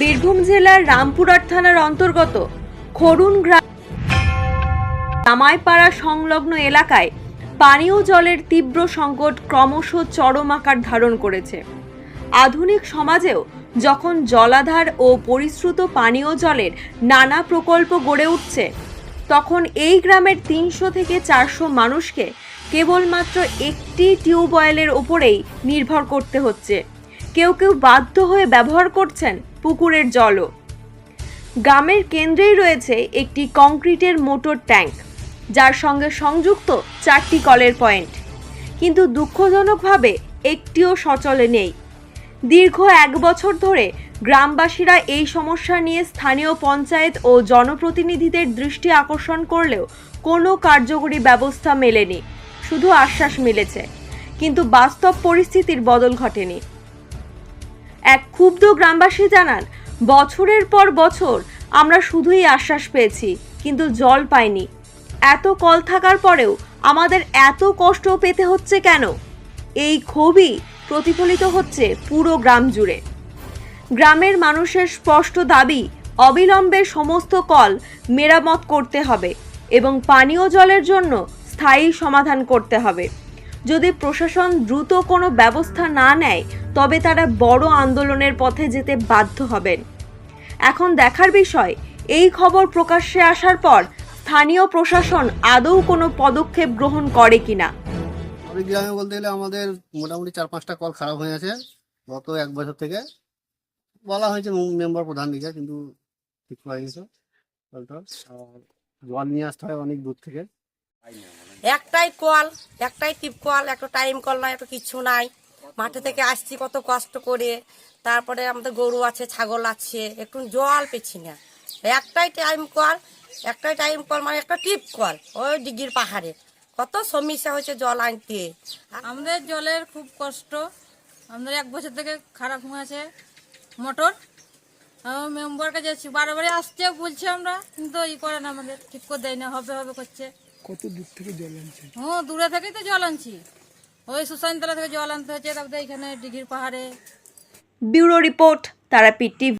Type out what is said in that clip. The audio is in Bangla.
বীরভূম জেলার রামপুরহাট থানার অন্তর্গত খরুন গ্রাম জামাইপাড়া সংলগ্ন এলাকায় পানীয় জলের তীব্র সংকট ক্রমশ চরম আকার ধারণ করেছে। আধুনিক সমাজেও যখন জলাধার ও পরিশ্রুত পানীয় জলের নানা প্রকল্প গড়ে উঠছে, তখন এই গ্রামের তিনশো থেকে চারশো মানুষকে কেবলমাত্র একটি টিউবওয়েলের ওপরেই নির্ভর করতে হচ্ছে। কেউ কেউ বাধ্য হয়ে ব্যবহার করছেন পুকুরের জলও। গ্রামের কেন্দ্রেই রয়েছে একটি কংক্রিটের মোটর ট্যাঙ্ক, যার সঙ্গে সংযুক্ত চারটি কলের পয়েন্ট। কিন্তু দুঃখজনকভাবে একটিও সচলে নেই। দীর্ঘ এক বছর ধরে গ্রামবাসীরা এই সমস্যা নিয়ে স্থানীয় পঞ্চায়েত ও জনপ্রতিনিধিদের দৃষ্টি আকর্ষণ করলেও কোনো কার্যকরী ব্যবস্থা মেলেনি। শুধু আশ্বাস মিলেছে। কিন্তু বাস্তব পরিস্থিতির বদল ঘটেনি। এক ক্ষুব্ধ গ্রামবাসী জানান, বছরের পর বছর আমরা শুধুই আশ্বাস পেয়েছি, কিন্তু জল পাইনি। এত কল থাকার পরেও আমাদের এত কষ্ট পেতে হচ্ছে কেন? এই ক্ষোভই প্রতিফলিত হচ্ছে পুরো গ্রাম জুড়ে। গ্রামের মানুষের স্পষ্ট দাবি, অবিলম্বে সমস্ত কল মেরামত করতে হবে এবং পানীয় জলের জন্য স্থায়ী সমাধান করতে হবে। যদি প্রশাসন দ্রুত কোনো ব্যবস্থা না নেয়, তবে তারা বড় আন্দোলনের পথে যেতে বাধ্য হবেন। এখন দেখার বিষয়, এই খবর প্রকাশ্যে আসার পর স্থানীয় প্রশাসন আদৌ কোনো পদক্ষেপ গ্রহণ করে কিনা? গ্রামে বলতে গেলে আমাদের মোটামুটি চার পাঁচটা কল খারাপ হয়ে আছে, গত এক বছর থেকে। বলা হয়েছে মেম্বার প্রধান দিকে, কিন্তু ঠিক হয়ে গেছে জল নিয়ে আসতে হয় অনেক দূর থেকে। একটাই কল, একটাই টিপ কল, একটা টাইম কল নাই একটা কিছু নাই। মাঠে থেকে আসছি কত কষ্ট করে। তারপরে আমাদের গরু আছে, ছাগল আছে, একটু জল পেছি না। একটাই টাইম কল, একটাই টাইম কল মানে একটা টিপ কল, ওই ডিগির পাহাড়ে। কত সমস্যা হয়েছে জল আনতে। আমাদের জলের খুব কষ্ট। আমাদের এক বছর থেকে খারাপ হয়ে আছে মোটর। মেম্বারকে যাচ্ছি বারে আসছে, বলছি আমরা, কিন্তু ই করে না আমাদের। ঠিক করে দেয় না, হবে হবে করছে। কত দূর থেকে জল আনছেন হ্যাঁ দূরে থেকেই তো জল আনছি। ওই সুসাইনতলা থেকে জল আনতে হচ্ছে তারপরে এখানে ডিঘির পাহাড়ে। Bureau report Tarapith TV.